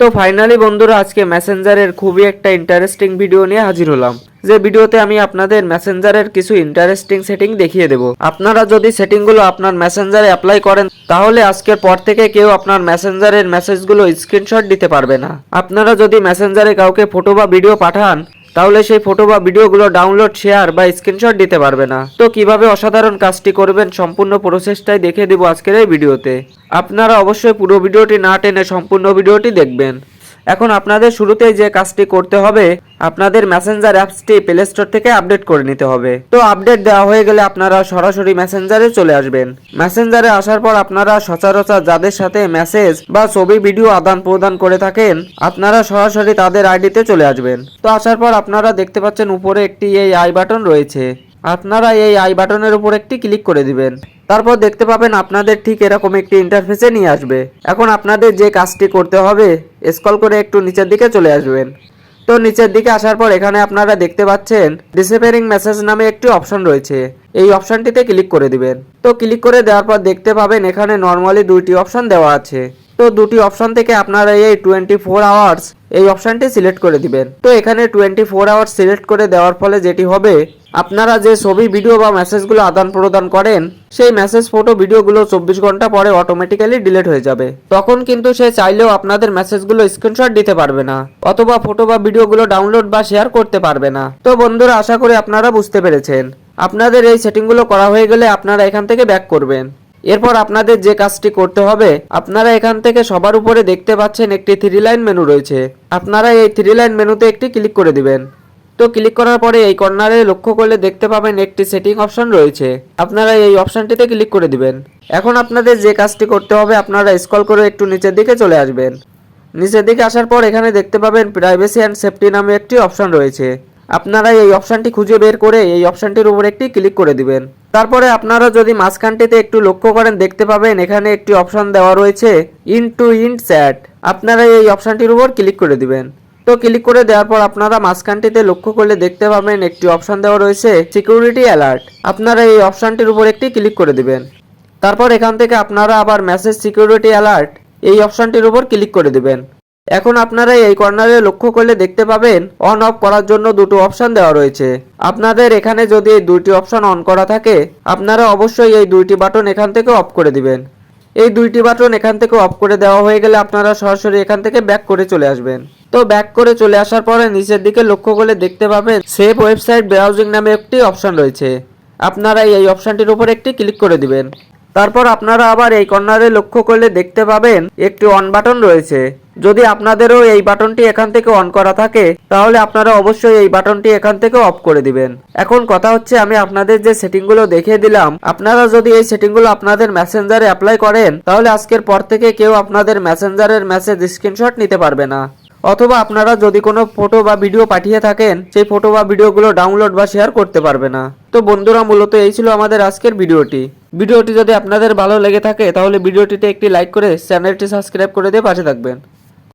তো ফাইনালি বন্ধুরা, আজকে মেসেঞ্জারের খুবই একটা ইন্টারেস্টিং ভিডিও নিয়ে হাজির হলাম। যে ভিডিওতে আমি আপনাদের মেসেঞ্জারের কিছু ইন্টারেস্টিং সেটিং দেখিয়ে দেব। আপনারা যদি সেটিংগুলো আপনার মেসেঞ্জারে অ্যাপ্লাই করেন, তাহলে আজকের পর থেকে কেউ আপনার মেসেঞ্জারের মেসেজগুলো স্ক্রিনশট দিতে পারবে না। আপনারা যদি মেসেঞ্জারে কাউকে ফটো বা ভিডিও পাঠান তাহলে সেই ফটো বা ভিডিওগুলো ডাউনলোড শেয়ার বা স্ক্রিনশট দিতে পারবে না। তো কীভাবে অসাধারণ কাজটি করবেন সম্পূর্ণ প্রসেসটাই দেখে দেবো আজকের এই ভিডিওতে। আপনারা অবশ্যই পুরো ভিডিওটি না টেনে সম্পূর্ণ ভিডিওটি দেখবেন। এখন আপনাদের শুরুতেই যে কাজটি করতে হবে, আপনাদের মেসেঞ্জার অ্যাপসটি প্লে স্টোর থেকে আপডেট করে নিতে হবে। তো আপডেট দেওয়া হয়ে গেলে আপনারা সরাসরি মেসেঞ্জারে চলে আসবেন। মেসেঞ্জারে আসার পর আপনারা সচরাচর যাদের সাথে মেসেজ বা ছবি ভিডিও আদান প্রদান করে থাকেন, আপনারা সরাসরি তাদের আইডিতে চলে আসবেন। তো আসার পর আপনারা দেখতে পাচ্ছেন উপরে একটি এই আই বাটন রয়েছে। আপনারা এই আই বাটনের উপর একটি ক্লিক করে দিবেন। তারপর দেখতে পাবেন আপনাদের ঠিক এরকম একটি ইন্টারফেসে নিয়ে আসবে। এখন আপনাদের যে কাজটি করতে হবে স্ক্রল করে একটু নিচের দিকে চলে আসবেন। তো নিচের দিকে আসার পর এখানে আপনারা দেখতে পাচ্ছেন ডিসেপেয়ারিং মেসেজ নামে একটি অপশন রয়েছে। এই অপশনটিতে ক্লিক করে দিবেন। তো ক্লিক করে দেওয়ার পর দেখতে পাবেন এখানে নর্মালি দুইটি অপশন দেওয়া আছে। তো দুটি অপশন থেকে আপনারা এই টোয়েন্টি ফোর আওয়ার্স এই অপশনটি সিলেক্ট করে দিবেন। তো এখানে টোয়েন্টি ফোর আওয়ার্স সিলেক্ট করে দেওয়ার ফলে যেটি হবে, আপনারা যে ছবি ভিডিও বা মেসেজগুলো আদান প্রদান করেন, সেই মেসেজ ফটো ভিডিওগুলো চব্বিশ ঘণ্টা পরে অটোমেটিক্যালি ডিলিট হয়ে যাবে। তখন কিন্তু সে চাইলেও আপনাদের মেসেজগুলো স্ক্রিনশট দিতে পারবে না, অথবা ফটো বা ভিডিওগুলো ডাউনলোড বা শেয়ার করতে পারবে না। তো বন্ধুরা, আশা করি আপনারা বুঝতে পেরেছেন। আপনাদের এই সেটিংগুলো করা হয়ে গেলে আপনারা এখান থেকে ব্যাক করবেন। এরপর আপনাদের যে কাজটি করতে হবে, আপনারা এখান থেকে সবার উপরে দেখতে পাচ্ছেন একটি থ্রি লাইন মেনু রয়েছে। আপনারা এই থ্রি লাইন মেনুতে একটি ক্লিক করে দিবেন। তো ক্লিক করার পরে এই কর্নারে লক্ষ্য করলে দেখতে পাবেন একটি সেটিং অপশন রয়েছে। আপনারা এই অপশনটিতে ক্লিক করে দিবেন। এখন আপনাদের যে কাজটি করতে হবে, আপনারা স্ক্রল করে একটু নিচের দিকে চলে আসবেন। নিচের দিকে আসার পর এখানে দেখতে পাবেন প্রাইভেসি অ্যান্ড সেফটি নামে একটি অপশন রয়েছে। আপনারা এই অপশানটি খুঁজে বের করে এই অপশনটির উপর একটি ক্লিক করে দিবেন। তারপরে আপনারা যদি মাঝখানটিতে একটু লক্ষ্য করেন, দেখতে পাবেন এখানে একটি অপশান দেওয়া রয়েছে ইন টু ইন চ্যাট আপনারা এই অপশানটির উপর ক্লিক করে দিবেন। তো ক্লিক করে দেওয়ার পর আপনারা মাঝখানটিতে লক্ষ্য করলে দেখতে পাবেন একটি অপশান দেওয়া রয়েছে সিকিউরিটি অ্যালার্ট আপনারা এই অপশানটির উপর একটি ক্লিক করে দিবেন। তারপর এখান থেকে আপনারা আবার মেসেজ সিকিউরিটি অ্যালার্ট এই অপশনটির উপর ক্লিক করে দিবেন। এখন আপনারা এই কর্নারে লক্ষ্য করলে দেখতে পাবেন অন অফ করার জন্য দুটো অপশন দেওয়া রয়েছে। আপনাদের এখানে যদি এই দুইটি অপশন অন করা থাকে, আপনারা অবশ্যই এই দুইটি বাটন এখান থেকে অফ করে দিবেন। এই দুইটি বাটন এখান থেকে অফ করে দেওয়া হয়ে গেলে আপনারা সরাসরি এখান থেকে ব্যাক করে চলে আসবেন। তো ব্যাক করে চলে আসার পরে নিচের দিকে লক্ষ্য করলে দেখতে পাবেন সেভ ওয়েবসাইট ব্রাউজিং নামে একটি অপশন রয়েছে। আপনারা এই অপশনটির উপর একটি ক্লিক করে দিবেন। তারপর আপনারা আবার এই কর্নারে লক্ষ্য করলে দেখতে পাবেন একটি অন বাটন রয়েছে। যদি আপনাদেরও এই বাটনটি এখান থেকে অন করা থাকে, তাহলে আপনারা অবশ্যই এই বাটনটি এখান থেকে অফ করে দিবেন। এখন কথা হচ্ছে আমি আপনাদের যে সেটিংগুলো দেখিয়ে দিলাম, আপনারা যদি এই সেটিংগুলো আপনাদের মেসেঞ্জারে অ্যাপ্লাই করেন, তাহলে আজকের পর থেকে কেউ আপনাদের মেসেঞ্জারের মেসেজ স্ক্রিনশট নিতে পারবে না। অথবা আপনারা যদি কোনো ফটো বা ভিডিও পাঠিয়ে থাকেন, সেই ফটো বা ভিডিওগুলো ডাউনলোড বা শেয়ার করতে পারবে না। তো বন্ধুরা, মূলত এই ছিল আমাদের আজকের ভিডিওটি। ভিডিওটি যদি আপনাদের ভালো লেগে থাকে, তাহলে ভিডিওটিতে একটি লাইক করে চ্যানেলটি সাবস্ক্রাইব করে দিয়ে পাশে থাকবেন।